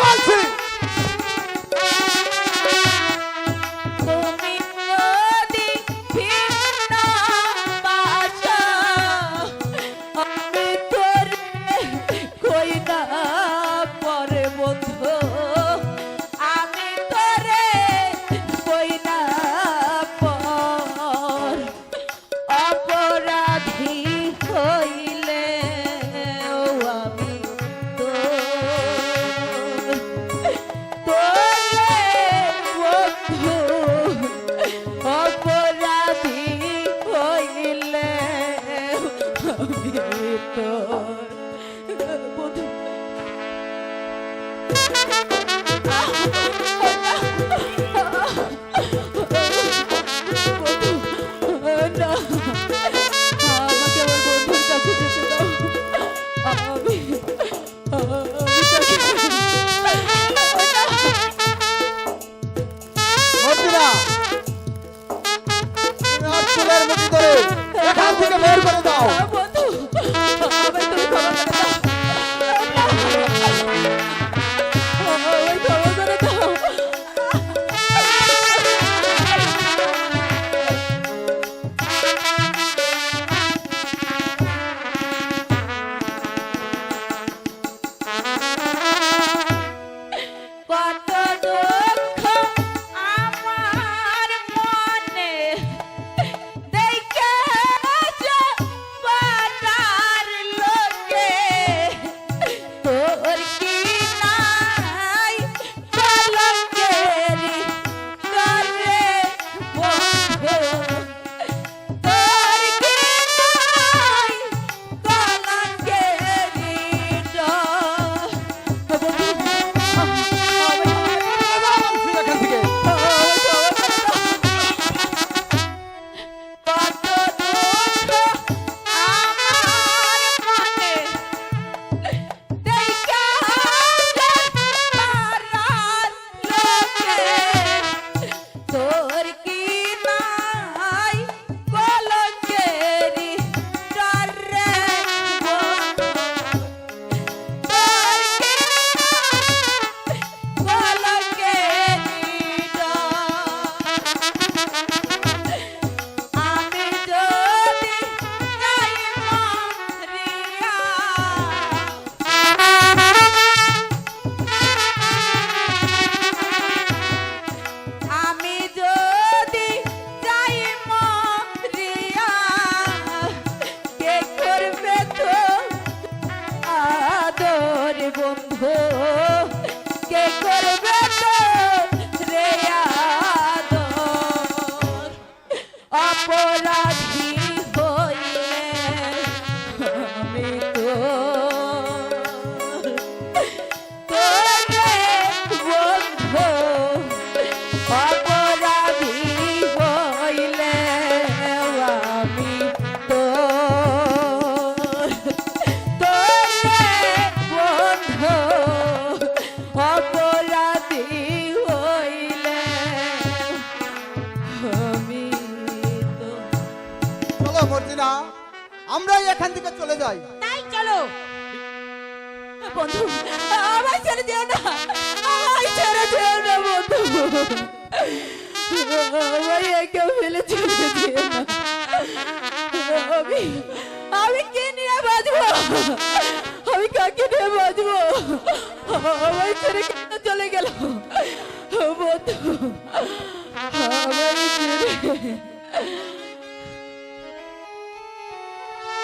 বলছি তুমি ওর চুলের মুঠি ধরে এখান থেকে আমরাই এখান থেকে চলে যাই। তাই চলো। না। না চলে না। আমি কে নিয়ে আমি কাকে নিয়ে চলে গেল? বন্ধু